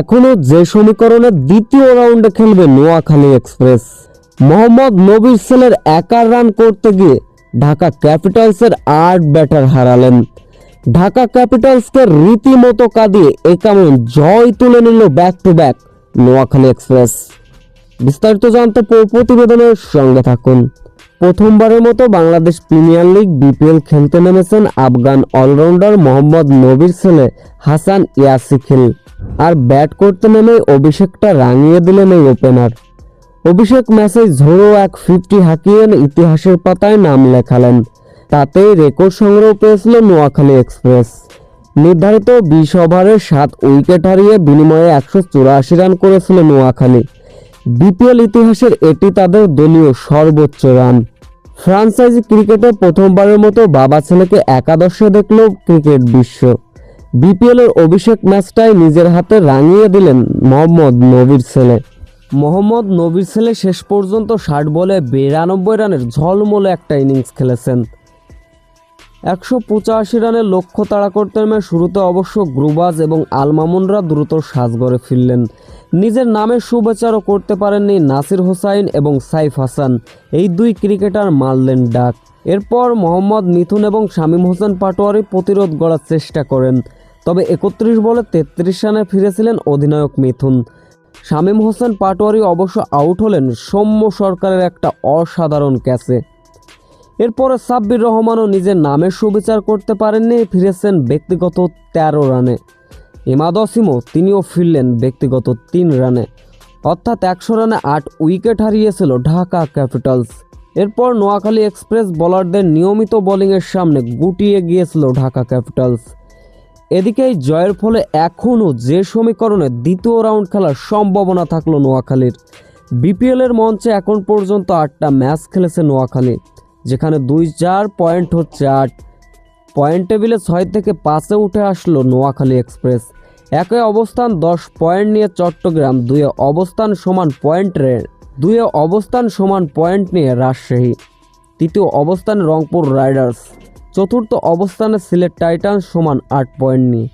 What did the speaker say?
এখনও যে সমীকরণের দ্বিতীয় রাউন্ডে খেলবে নোয়াখালী এক্সপ্রেস। মোহাম্মদ নবির সেলের একার রান করতে গিয়ে ঢাকা ক্যাপিটালসের আট ব্যাটার হারালেন। ঢাকা ক্যাপিটালসকে রীতিমতো কাঁদিয়ে একামন জয় তুলে নিল back to back Noakhali express. বিস্তারিত জানতে প্রতিবেদনের সঙ্গে থাকুন। প্রথমবারের মতো বাংলাদেশ প্রিমিয়ার লিগ বিপিএল খেলতে নেমেছেন আফগান অলরাউন্ডার মোহাম্মদ নবীর ছেলে হাসান ইয়াসিখিল আর ব্যাট করতে নেমে অভিষেকটা রাঙিয়ে দিলেন এই ওপেনার অভিষেক ম্যাচে ঝোড়ো এক ফিফটি হাঁকিয়ে ইতিহাসের পাতায় নাম লেখালেন। তাতেই রেকর্ড সংগ্রহ পেয়েছিল নোয়াখালী এক্সপ্রেস। নির্ধারিত বিশ ওভারে সাত উইকেট হারিয়ে বিনিময়ে একশো চুরাশি রান করেছিল নোয়াখালী। বিপিএল ইতিহাসের এটি তাদের দলীয় সর্বোচ্চ রান। ফ্রাঞ্চাইজি ক্রিকেটে প্রথমবারের মতো বাবা ছেলেকে একাদশে দেখল ক্রিকেট বিশ্ব। বিপিএল এর অভিষেক ম্যাচটাই নিজের হাতে রাঙিয়ে দিলেন মোহাম্মদ নবীর ছেলে। মোহাম্মদ নবীর ছেলে শেষ পর্যন্ত ষাট বলে বিরানব্বই রানের ঝলমলে একটা ইনিংস খেলেছেন। একশো পঁচাশি রানের লক্ষ্য তাড়া করতে নেমে শুরুতে অবশ্য গ্রুবাজ এবং আলমামুনরা দ্রুত সাজগড়ে ফিরলেন। নিজের নামে শুভেচ্ছারও করতে পারেননি নাসির হোসাইন এবং সাইফ হাসান। এই দুই ক্রিকেটার মারলেন ডাক। এরপর মোহাম্মদ মিথুন এবং শামীম হোসেন পাটোয়ারি প্রতিরোধ গড়ার চেষ্টা করেন। তবে একত্রিশ বলে তেত্রিশ রানে ফিরেছিলেন অধিনায়ক মিথুন। শামীম হোসেন পাটোয়ারি অবশ্য আউট হলেন, সৌম্য সরকারের একটা অসাধারণ ক্যাচে। এরপরে সাব্বির রহমানও নিজের নামের সুবিচার করতে পারেননি, ফিরেছেন ব্যক্তিগত তেরো রানে। ইমাদ অসিমও তিনিও ফিরলেন ব্যক্তিগত তিন রানে। অর্থাৎ একশো রানে আট উইকেট হারিয়েছিল ঢাকা ক্যাপিটালস। এরপর নোয়াখালী এক্সপ্রেস বোলারদের নিয়মিত বোলিংয়ের সামনে গুটিয়ে গিয়েছিল ঢাকা ক্যাপিটালস। এদিকে এই জয়ের ফলে এখনও যে সমীকরণে দ্বিতীয় রাউন্ড খেলার সম্ভাবনা থাকল নোয়াখালীর। বিপিএলের মঞ্চে এখন পর্যন্ত আটটা ম্যাচ খেলেছে নোয়াখালী, যেখানে দুই চার পয়েন্ট হচ্ছে আট। পয়েন্ট টেবিলে ছয় থেকে পাঁচে উঠে আসলো নোয়াখালী এক্সপ্রেস। একে অবস্থান দশ পয়েন্ট নিয়ে চট্টগ্রাম, দুয়ে অবস্থান সমান পয়েন্টে দুয়ে অবস্থান সমান পয়েন্ট নিয়ে রাজশাহী, তৃতীয় অবস্থান রংপুর রাইডার্স। চতুর্থ অবস্থানে সিলেট টাইটান সমান আট পয়েন্ট নিয়ে।